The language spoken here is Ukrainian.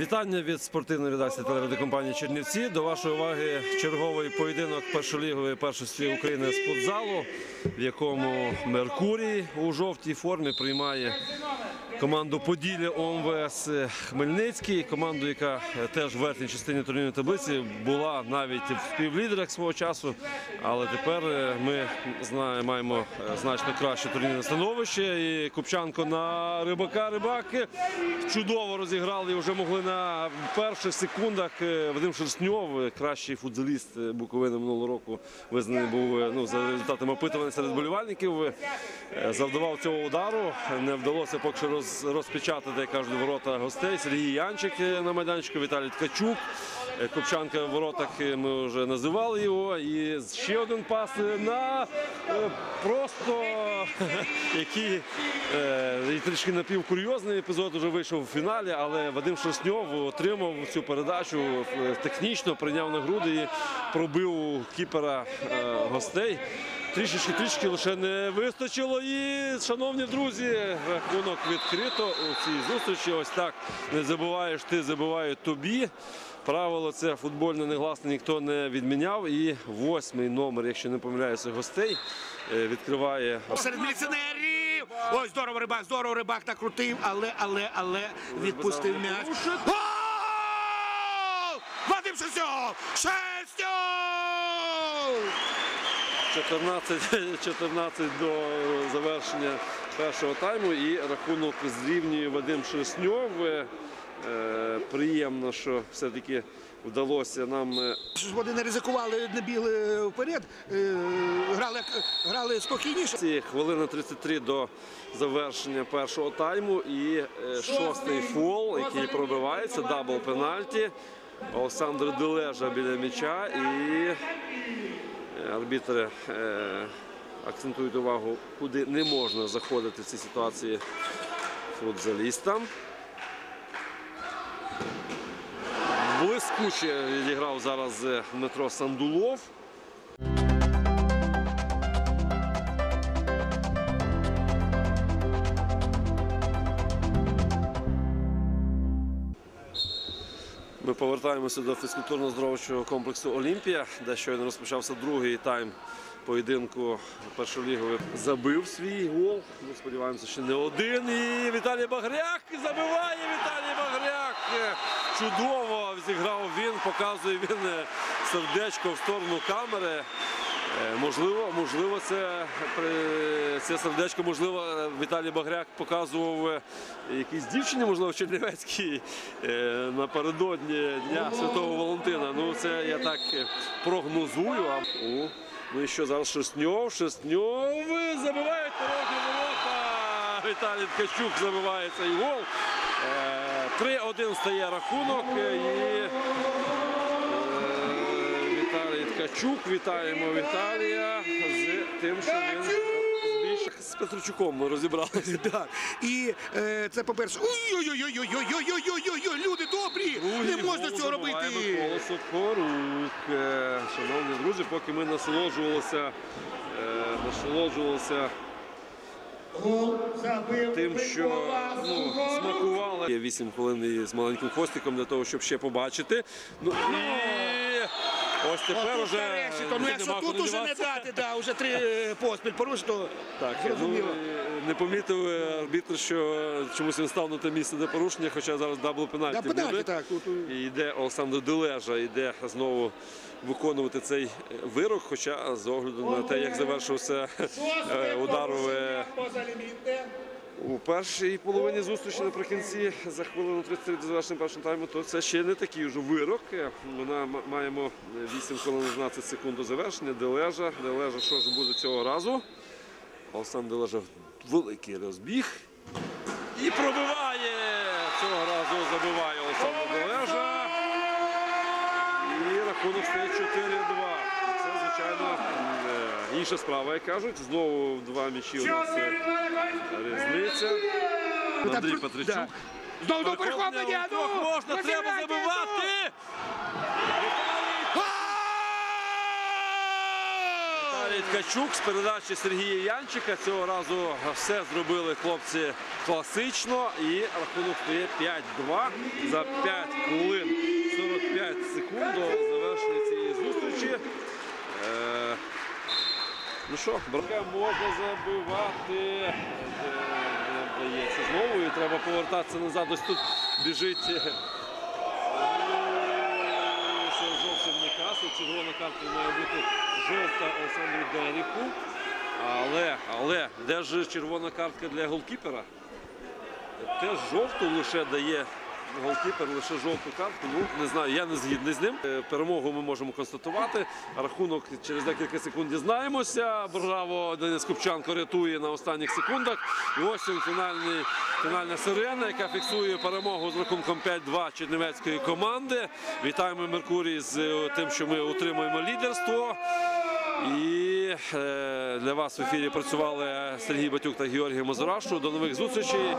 Вітання від спортивної редакції телерадіокомпанії Чернівці. До вашої уваги черговий поєдинок першолігової першості України з футзалу, в якому Меркурій у жовтій формі приймає команду Поділля ОМВС Хмельницький, команду, яка е, теж в верхній частині турнірної таблиці була навіть в співлідерах свого часу. Але тепер е, ми знаємо, маємо е, значно краще турнірне становище. І Купчанко на рибака. Рибак чудово розіграли і вже могли на перших секундах. Вадим Шерстньов, кращий футболіст е, Буковини минулого року, визнаний був ну, за результатами опитування серед болівальників. Завдавав цього удару. Не вдалося поки що роз, розпечатати, кажуть, ворота гостей. Сергій Янчик е, на майданчику, Віталій Ткачук. Е, Копчанка в воротах е, ми вже називали його. І ще один пас на просто який трішки напівкурйозний епізод вже вийшов у фіналі, але Вадим Шерстньов отримав цю передачу технічно, прийняв на груди і пробив кіпера гостей. Трішечки, трішки лише не вистачило. І, шановні друзі, рахунок відкрито у цій зустрічі. Ось так не забуваєш, ти забувають тобі. Правило це футбольне негласне ніхто не відміняв. І восьмий номер, якщо не помиляюся, гостей е, відкриває Серед міліціонерів. Ой, здорово рибак, здорово рибак накрутив, але, але, але відпустив м'яч. Вадим Шестьов! Шестьов! 14, 14 до завершення першого тайму і рахунок зрівнює Вадим Шерстньов. Е, Приємно, що все-таки вдалося нам е, вони не ризикували, не бігли вперед, е, грали, грали спокійніше. хвилина 33 до завершення першого тайму. І шостий фол, який пробивається, дабл пенальті. Олександр Дележа біля м'яча і арбітри е, акцентують увагу, куди не можна заходити в цій ситуації футзалістам. Блискуче відіграв зараз е, Дмитро Сандулов. Ми повертаємося до фізкультурно-здоровчого комплексу Олімпія, де щойно розпочався другий тайм поєдинку першоліговий. Забив свій гол. Ми сподіваємося, що не один. І Віталій Багряк забиває Віталій Багряк. Чудово зіграв він, показує він е, сердечко в сторону камери. Е, Можливо, можливо, це, це сердечко, можливо, Віталій Багряк показував е, якійсь дівчині, можливо, Чернівецькій е, напередодні Дня Святого Валентина. Ну, це я так прогнозую. О, ну і що зараз Шерстньов е, забивають порожні ворота. Віталій Ткачук забиває цей гол. Е, 3-1 стає рахунок. І Ткачук. Вітаємо Віталія з тим, що він збільшив з Петрочуком ми розібралися. Так. І е, це по-перше. Ой-ой-ой-ой-ой-ой-ой-ой-ой-ой, люди добрі! Не можна цього робити! Микола Сокорук. Е, Шановні друзі, поки ми насолоджувалися, е, насолоджувалися тим, що ну, смакували. Є 8 хвилин з маленьким хвостиком для того, щоб ще побачити. Ну і ось тепер Отут уже нарешті, то, ну, нема якщо куди тут уже не діватися. дати, да, вже три е, поспіль поруч, то Так, ну, зрозуміло. е, не помітив е, арбітр, що е, чомусь він став на те місце, де порушення, хоча зараз дабл пенальті Да, пенальті, буде. так, тут, е. І йде Олександр Дележа, йде знову виконувати цей е, вирок, хоча з огляду на те, як завершився е, удар в, е, у першій половині зустрічі наприкінці за хвилину 33 до завершення першого тайму, то це ще не такий вже вирок. Вона маємо 8 хвилин 12 секунд до завершення. Дележа. Дележа, що ж буде цього разу? Олександр Дележа великий розбіг. І пробиває! Цього разу забиває Олександр Дележа. І рахунок стає 4-2. Це, звичайно, е, інша справа, як кажуть. Знову два м'ячі у нас. Андрій Петричук. Знову до перехоплення! Ну! Можна, треба забивати! ну! Віталій Ткачук з передачі Сергія Янчика. Цього разу все зробили хлопці класично. І рахунок стає 5-2 за 5 хвилин 45 секунд до завершення цієї зустрічі. Е, Ну що, можна забивати. Е, знову і треба повертатися назад. Ось тут біжить. е, Це зовсім не каса. Червона картка має бути жовта Олександру Деріку. Але, але, де ж червона картка для голкіпера? Теж жовту лише дає голкіпер, лише жовту картку. Ну, не знаю, я не згідний з ним. Е, Перемогу ми можемо констатувати. Рахунок через декілька секунд дізнаємося. Браво, Денис Купчанко рятує на останніх секундах. І ось фінальний, фінальна сирена, яка фіксує перемогу з рахунком 5-2 чернівецької команди. Вітаємо Меркурій з е, тим, що ми утримуємо лідерство. І е, для вас в ефірі працювали Сергій Батюк та Георгій Мазурашу. До нових зустрічей.